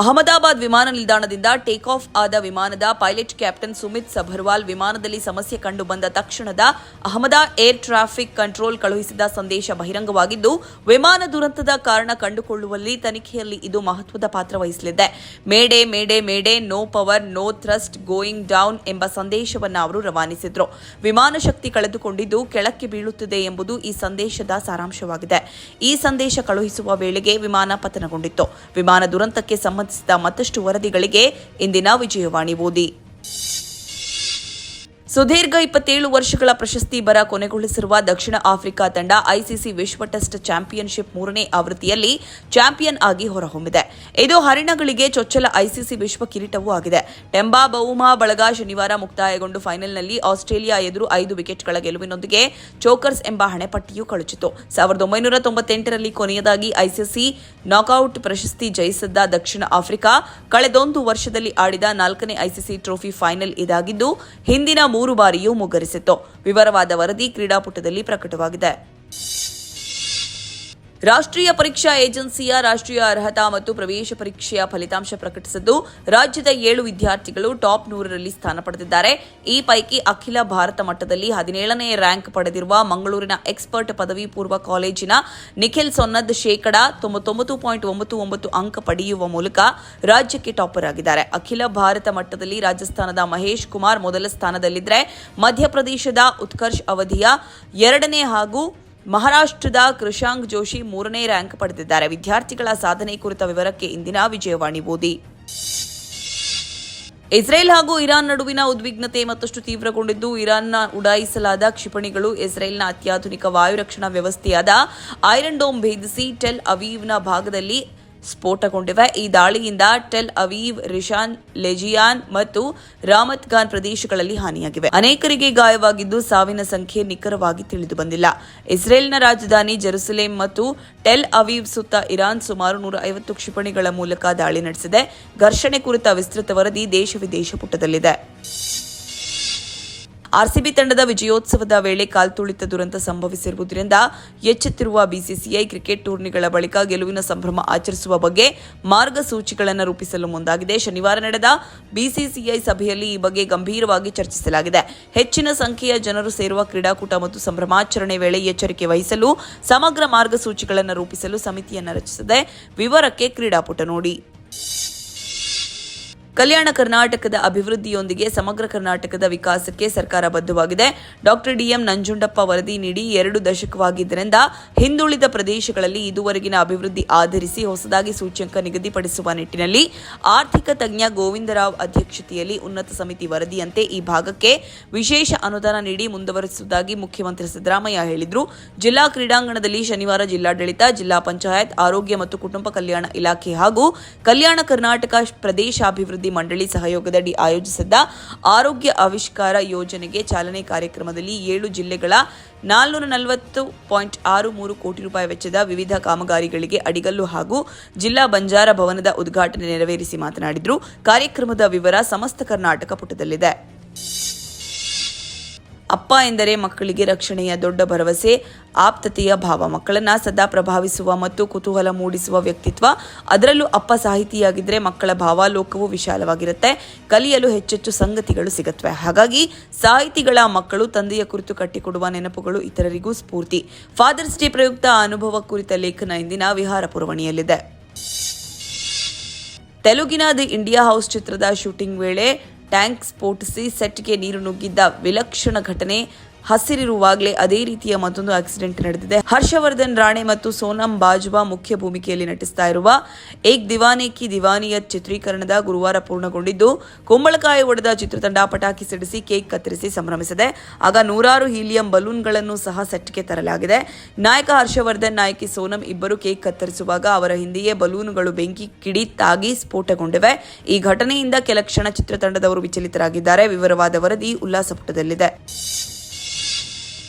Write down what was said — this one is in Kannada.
ಅಹಮದಾಬಾದ್ ವಿಮಾನ ನಿಲ್ದಾಣದಿಂದ ಟೇಕ್ ಆಫ್ ಆದ ವಿಮಾನದ ಪೈಲಟ್ ಕ್ಯಾಪ್ಟನ್ ಸುಮಿತ್ ಸಭರ್ವಾಲ್ ವಿಮಾನದಲ್ಲಿ ಸಮಸ್ಯೆ ಕಂಡು ಬಂದ ತಕ್ಷಣದ ಅಹಮದಾ ಏರ್ ಟ್ರಾಫಿಕ್ ಕಂಟ್ರೋಲ್ ಕಳುಹಿಸಿದ ಸಂದೇಶ ಬಹಿರಂಗವಾಗಿದ್ದು, ವಿಮಾನ ದುರಂತದ ಕಾರಣ ಕಂಡುಕೊಳ್ಳುವಲ್ಲಿ ತನಿಖೆಯಲ್ಲಿ ಇದು ಮಹತ್ವದ ಪಾತ್ರ ವಹಿಸಲಿದೆ. Mayday mayday mayday, no power, no thrust, going down ಎಂಬ ಸಂದೇಶವನ್ನು ಅವರು ರವಾನಿಸಿದ್ರು. ವಿಮಾನ ಶಕ್ತಿ ಕಳೆದುಕೊಂಡಿದ್ದು ಕೆಳಕ್ಕೆ ಬೀಳುತ್ತಿದೆ ಎಂಬುದು ಈ ಸಂದೇಶದ ಸಾರಾಂಶವಾಗಿದೆ. ಈ ಸಂದೇಶ ಕಳುಹಿಸುವ ವೇಳೆಗೆ ವಿಮಾನ ಪತನಗೊಂಡಿತ್ತು. ವಿಮಾನ ದುರಂತಕ್ಕೆ ಸಂಬಂಧಿಸಿದ ಮತ್ತಷ್ಟು ವರದಿಗಳಿಗೆ ಇಂದಿನ ವಿಜಯವಾಣಿ ಓದಿ. ಸುದೀರ್ಘ ಇಪ್ಪತ್ತೇಳು ವರ್ಷಗಳ ಪ್ರಶಸ್ತಿ ಬರ ಕೊನೆಗೊಳಿಸಿರುವ ದಕ್ಷಿಣ ಆಫ್ರಿಕಾ ತಂಡ ಐಸಿಸಿ ವಿಶ್ವ ಟೆಸ್ಟ್ ಚಾಂಪಿಯನ್ಶಿಪ್ ಮೂರನೇ ಆವೃತ್ತಿಯಲ್ಲಿ ಚಾಂಪಿಯನ್ ಆಗಿ ಹೊರಹೊಮ್ಮಿದೆ. ಇದು ಹರಿಣಗಳಿಗೆ ಚೊಚ್ಚಲ ಐಸಿಸಿ ವಿಶ್ವ ಕಿರೀಟವೂ ಆಗಿದೆ. ಟೆಂಬಾ ಬೌಮಾ ಬಳಗ ಶನಿವಾರ ಮುಕ್ತಾಯಗೊಂಡು ಫೈನಲ್ನಲ್ಲಿ ಆಸ್ಟ್ರೇಲಿಯಾ ಎದುರು ಐದು ವಿಕೆಟ್ಗಳ ಗೆಲುವಿನೊಂದಿಗೆ ಚೋಕರ್ಸ್ ಎಂಬ ಹಣೆಪಟ್ಟಿಯೂ ಕಳುಚಿತು. ಸಾವಿರದ ಒಂಬೈನೂರ ತೊಂಬತ್ತೆಂಟರಲ್ಲಿ ಕೊನೆಯದಾಗಿ ಐಸಿಸಿ ನಾಕ್ಔಟ್ ಪ್ರಶಸ್ತಿ ಜಯಿಸಿದ್ದ ದಕ್ಷಿಣ ಆಫ್ರಿಕಾ, ಕಳೆದೊಂದು ವರ್ಷದಲ್ಲಿ ಆಡಿದ ನಾಲ್ಕನೇ ಐಸಿಸಿ ಟ್ರೋಫಿ ಫೈನಲ್ ಇದಾಗಿದ್ದು, ಹಿಂದಿನ ಮೂರು ಬಾರಿಯೂ ಮುಗ್ಗರಿಸಿತ್ತು ವಿವರವಾದ ವರದಿ ಕ್ರೀಡಾಪುಟದಲ್ಲಿ ಪ್ರಕಟವಾಗಿದೆ. ರಾಷ್ಟ್ರೀಯ ಪರೀಕ್ಷಾ ಏಜೆನ್ಸಿಯ ರಾಷ್ಟ್ರೀಯ ಅರ್ಹತಾ ಮತ್ತು ಪ್ರವೇಶ ಪರೀಕ್ಷೆಯ ಫಲಿತಾಂಶ ಪ್ರಕಟಿಸಿದ್ದು, ರಾಜ್ಯದ ಏಳು ವಿದ್ಯಾರ್ಥಿಗಳು ಟಾಪ್ ನೂರರಲ್ಲಿ ಸ್ಥಾನ ಪಡೆದಿದ್ದಾರೆ. ಈ ಪೈಕಿ ಅಖಿಲ ಭಾರತ ಮಟ್ಟದಲ್ಲಿ ಹದಿನೇಳನೇ ರ್ಯಾಂಕ್ ಪಡೆದಿರುವ ಮಂಗಳೂರಿನ ಎಕ್ಸ್ಪರ್ಟ್ ಪದವಿ ಪೂರ್ವ ಕಾಲೇಜಿನ ನಿಖಿಲ್ ಸೊನ್ನದ್ ಶೇಕಡ ತೊಂಬತ್ತೊಂಬತ್ತು ಪಾಯಿಂಟ್ ಒಂಬತ್ತು ಒಂಬತ್ತು ಅಂಕ ಪಡೆಯುವ ಮೂಲಕ ರಾಜ್ಯಕ್ಕೆ ಟಾಪರ್ ಆಗಿದ್ದಾರೆ. ಅಖಿಲ ಭಾರತ ಮಟ್ಟದಲ್ಲಿ ರಾಜಸ್ಥಾನದ ಮಹೇಶ್ ಕುಮಾರ್ ಮೊದಲ ಸ್ಥಾನದಲ್ಲಿದ್ದರೆ, ಮಧ್ಯಪ್ರದೇಶದ ಉತ್ಕರ್ಷ್ ಅವಧಿಯ ಎರಡನೇ ಹಾಗೂ ಮಹಾರಾಷ್ಟ್ರದ ಕೃಷಾಂಗ್ ಜೋಶಿ ಮೂರನೇ ರ್ಯಾಂಕ್ ಪಡೆದಿದ್ದಾರೆ. ವಿದ್ಯಾರ್ಥಿಗಳ ಸಾಧನೆ ಕುರಿತ ವಿವರಕ್ಕೆ ಇಂದಿನ ವಿಜಯವಾಣಿ ಓದಿ. ಇಸ್ರೇಲ್ ಹಾಗೂ ಇರಾನ್ ನಡುವಿನ ಉದ್ವಿಗ್ನತೆ ಮತ್ತಷ್ಟು ತೀವ್ರಗೊಂಡಿದ್ದು, ಇರಾನ್ನ ಉಡಾಯಿಸಲಾದ ಕ್ಷಿಪಣಿಗಳು ಇಸ್ರೇಲ್ನ ಅತ್ಯಾಧುನಿಕ ವಾಯು ರಕ್ಷಣಾ ವ್ಯವಸ್ಥೆಯಾದ ಐರನ್ ಡೋಮ್ ಭೇದಿಸಿ ಟೆಲ್ ಅವೀವ್ನ ಭಾಗದಲ್ಲಿ ಸ್ಫೋಟಗೊಂಡಿವೆ. ಈ ದಾಳಿಯಿಂದ ಟೆಲ್ ಅವೀವ್ ರಿಶಾನ್ ಲೆಜಿಯಾನ್ ಮತ್ತು ರಾಮತ್ ಖಾನ್ ಪ್ರದೇಶಗಳಲ್ಲಿ ಹಾನಿಯಾಗಿವೆ. ಅನೇಕರಿಗೆ ಗಾಯವಾಗಿದ್ದು ಸಾವಿನ ಸಂಖ್ಯೆ ನಿಖರವಾಗಿ ತಿಳಿದು ಬಂದಿಲ್ಲ. ಇಸ್ರೇಲ್ನ ರಾಜಧಾನಿ ಜೆರುಸಲೇಂ ಮತ್ತು ಟೆಲ್ ಅವೀವ್ ಸುತ್ತ ಇರಾನ್ ಸುಮಾರು ನೂರ ಐವತ್ತು ಕ್ಷಿಪಣಿಗಳ ಮೂಲಕ ದಾಳಿ ನಡೆಸಿದೆ. ಘರ್ಷಣೆ ಕುರಿತ ವಿಸ್ತೃತ ವರದಿ ದೇಶ ವಿದೇಶ ಪುಟದಲ್ಲಿದೆ. ಆರ್ಸಿಬಿ ತಂಡದ ವಿಜಯೋತ್ಸವದ ವೇಳೆ ಕಾಲ್ತುಳಿತ ದುರಂತ ಸಂಭವಿಸಿರುವುದರಿಂದ ಎಚ್ಚೆತ್ತಿರುವ ಬಿಸಿಸಿಐ ಕ್ರಿಕೆಟ್ ಟೂರ್ನಿಗಳ ಬಳಿಕ ಗೆಲುವಿನ ಸಂಭ್ರಮ ಆಚರಿಸುವ ಬಗ್ಗೆ ಮಾರ್ಗಸೂಚಿಗಳನ್ನು ರೂಪಿಸಲು ಮುಂದಾಗಿದೆ. ಶನಿವಾರ ನಡೆದ ಬಿಸಿಸಿಐ ಸಭೆಯಲ್ಲಿ ಈ ಬಗ್ಗೆ ಗಂಭೀರವಾಗಿ ಚರ್ಚಿಸಲಾಗಿದೆ. ಹೆಚ್ಚಿನ ಸಂಖ್ಯೆಯ ಜನರು ಸೇರುವ ಕ್ರೀಡಾಕೂಟ ಮತ್ತು ಸಂಭ್ರಮಾಚರಣೆ ವೇಳೆ ಎಚ್ಚರಿಕೆ ವಹಿಸಲು ಸಮಗ್ರ ಮಾರ್ಗಸೂಚಿಗಳನ್ನು ರೂಪಿಸಲು ಸಮಿತಿಯನ್ನು ರಚಿಸಿದೆ ವಿವರಕ್ಕೆ ಕ್ರೀಡಾಪುಟ ನೋಡಿ. ಕಲ್ಯಾಣ ಕರ್ನಾಟಕದ ಅಭಿವೃದ್ಧಿಯೊಂದಿಗೆ ಸಮಗ್ರ ಕರ್ನಾಟಕದ ವಿಕಾಸಕ್ಕೆ ಸರ್ಕಾರ ಬದ್ಧವಾಗಿದೆ. ಡಾಕ್ಟರ್ ಡಿಎಂ ನಂಜುಂಡಪ್ಪ ವರದಿ ನೀಡಿ ಎರಡು ದಶಕವಾಗಿದ್ದರಿಂದ ಹಿಂದುಳಿದ ಪ್ರದೇಶಗಳಲ್ಲಿ ಇದುವರೆಗಿನ ಅಭಿವೃದ್ಧಿ ಆಧರಿಸಿ ಹೊಸದಾಗಿ ಸೂಚ್ಯಂಕ ನಿಗದಿಪಡಿಸುವ ನಿಟ್ಟಿನಲ್ಲಿ ಆರ್ಥಿಕ ತಜ್ಞ ಗೋವಿಂದರಾವ್ ಅಧ್ಯಕ್ಷತೆಯಲ್ಲಿ ಉನ್ನತ ಸಮಿತಿ ವರದಿಯಂತೆ ಈ ಭಾಗಕ್ಕೆ ವಿಶೇಷ ಅನುದಾನ ನೀಡಿ ಮುಂದುವರಿಸುವುದಾಗಿ ಮುಖ್ಯಮಂತ್ರಿ ಸಿದ್ದರಾಮಯ್ಯ ಹೇಳಿದರು. ಜಿಲ್ಲಾ ಕ್ರೀಡಾಂಗಣದಲ್ಲಿ ಶನಿವಾರ ಜಿಲ್ಲಾಡಳಿತ, ಜಿಲ್ಲಾ ಪಂಚಾಯತ್, ಆರೋಗ್ಯ ಮತ್ತು ಕುಟುಂಬ ಕಲ್ಯಾಣ ಇಲಾಖೆ ಹಾಗೂ ಕಲ್ಯಾಣ ಕರ್ನಾಟಕ ಪ್ರದೇಶಾಭಿವೃದ್ಧಿ ಮಂಡಳಿ ಸಹಯೋಗದಡಿ ಆಯೋಜಿಸಿದ್ದ ಆರೋಗ್ಯ ಆವಿಷ್ಕಾರ ಯೋಜನೆಗೆ ಚಾಲನೆ ಕಾರ್ಯಕ್ರಮದಲ್ಲಿ ಏಳು ಜಿಲ್ಲೆಗಳ ನಾಲ್ನೂರ ನಲವತ್ತು ಪಾಯಿಂಟ್ ಆರು ಮೂರು ಕೋಟಿ ರೂಪಾಯಿ ವೆಚ್ಚದ ವಿವಿಧ ಕಾಮಗಾರಿಗಳಿಗೆ ಅಡಿಗಲ್ಲು ಹಾಗೂ ಜಿಲ್ಲಾ ಬಂಜಾರ ಭವನದ ಉದ್ಘಾಟನೆ ನೆರವೇರಿಸಿ ಮಾತನಾಡಿದರು. ಕಾರ್ಯಕ್ರಮದ ವಿವರ ಸಮಸ್ತ ಕರ್ನಾಟಕ ಪುಟದಲ್ಲಿದೆ. ಅಪ್ಪ ಎಂದರೆ ಮಕ್ಕಳಿಗೆ ರಕ್ಷಣೆಯ ದೊಡ್ಡ ಭರವಸೆ, ಆಪ್ತತೆಯ ಭಾವ. ಮಕ್ಕಳನ್ನ ಸದಾ ಪ್ರಭಾವಿಸುವ ಮತ್ತು ಕುತೂಹಲ ಮೂಡಿಸುವ ವ್ಯಕ್ತಿತ್ವ. ಅದರಲ್ಲೂ ಅಪ್ಪ ಸಾಹಿತಿಯಾಗಿದ್ದರೆ ಮಕ್ಕಳ ಭಾವಾಲೋಕವು ವಿಶಾಲವಾಗಿರುತ್ತೆ. ಕಲಿಯಲು ಹೆಚ್ಚೆಚ್ಚು ಸಂಗತಿಗಳು ಸಿಗುತ್ತವೆ. ಹಾಗಾಗಿ ಸಾಹಿತಿಗಳ ಮಕ್ಕಳು ತಂದೆಯ ಕುರಿತು ಕಟ್ಟಿಕೊಡುವ ನೆನಪುಗಳು ಇತರರಿಗೂ ಸ್ಫೂರ್ತಿ. ಫಾದರ್ಸ್ ಡೇ ಪ್ರಯುಕ್ತ ಅನುಭವ ಕುರಿತ ಲೇಖನ ಇಂದಿನ ವಿಹಾರ ಪುರವಣಿಯಲ್ಲಿದೆ. ತೆಲುಗಿನ ದಿ ಇಂಡಿಯಾ ಹೌಸ್ ಚಿತ್ರದ ಶೂಟಿಂಗ್ ವೇಳೆ ಟ್ಯಾಂಕ್ ಸ್ಫೋಟಿಸಿ ಸೆಟ್ಗೆ ನೀರು ನುಗ್ಗಿದ್ದ ವಿಲಕ್ಷಣ ಘಟನೆ. ಹಸಿರಿರುವಾಗಲೇ ಅದೇ ರೀತಿಯ ಮತ್ತೊಂದು ಆಕ್ಸಿಡೆಂಟ್ ನಡೆದಿದೆ. ಹರ್ಷವರ್ಧನ್ ರಾಣೆ ಮತ್ತು ಸೋನಂ ಬಾಜ್ವಾ ಮುಖ್ಯ ಭೂಮಿಕೆಯಲ್ಲಿ ನಟಿಸ್ತಾ ಇರುವ ಏಕ್ ದಿವಾನೆ ಕಿ ದಿವಾನಿಯ ಚಿತ್ರೀಕರಣದ ಗುರುವಾರ ಪೂರ್ಣಗೊಂಡಿದ್ದು, ಕುಂಬಳಕಾಯಿ ಒಡೆದ ಚಿತ್ರತಂಡ ಪಟಾಕಿ ಸಿಡಿಸಿ ಕೇಕ್ ಕತ್ತರಿಸಿ ಸಂಭ್ರಮಿಸಿದೆ. ಆಗ ನೂರಾರು ಹೀಲಿಯಂ ಬಲೂನ್ಗಳನ್ನು ಸಹ ಸೆಟ್ಗೆ ತರಲಾಗಿದೆ. ನಾಯಕ ಹರ್ಷವರ್ಧನ್, ನಾಯಕಿ ಸೋನಂ ಇಬ್ಬರು ಕೇಕ್ ಕತ್ತರಿಸುವಾಗ ಅವರ ಹಿಂದೆಯೇ ಬಲೂನುಗಳು ಬೆಂಕಿ ಕಿಡಿತಾಗಿ ಸ್ಫೋಟಗೊಂಡಿವೆ. ಈ ಘಟನೆಯಿಂದ ಕೆಲ ಕ್ಷಣ ಚಿತ್ರತಂಡದವರು ವಿಚಲಿತರಾಗಿದ್ದಾರೆ. ವಿವರವಾದ ವರದಿ ಉಲ್ಲಾಸ ಪುಟದಲ್ಲಿದೆ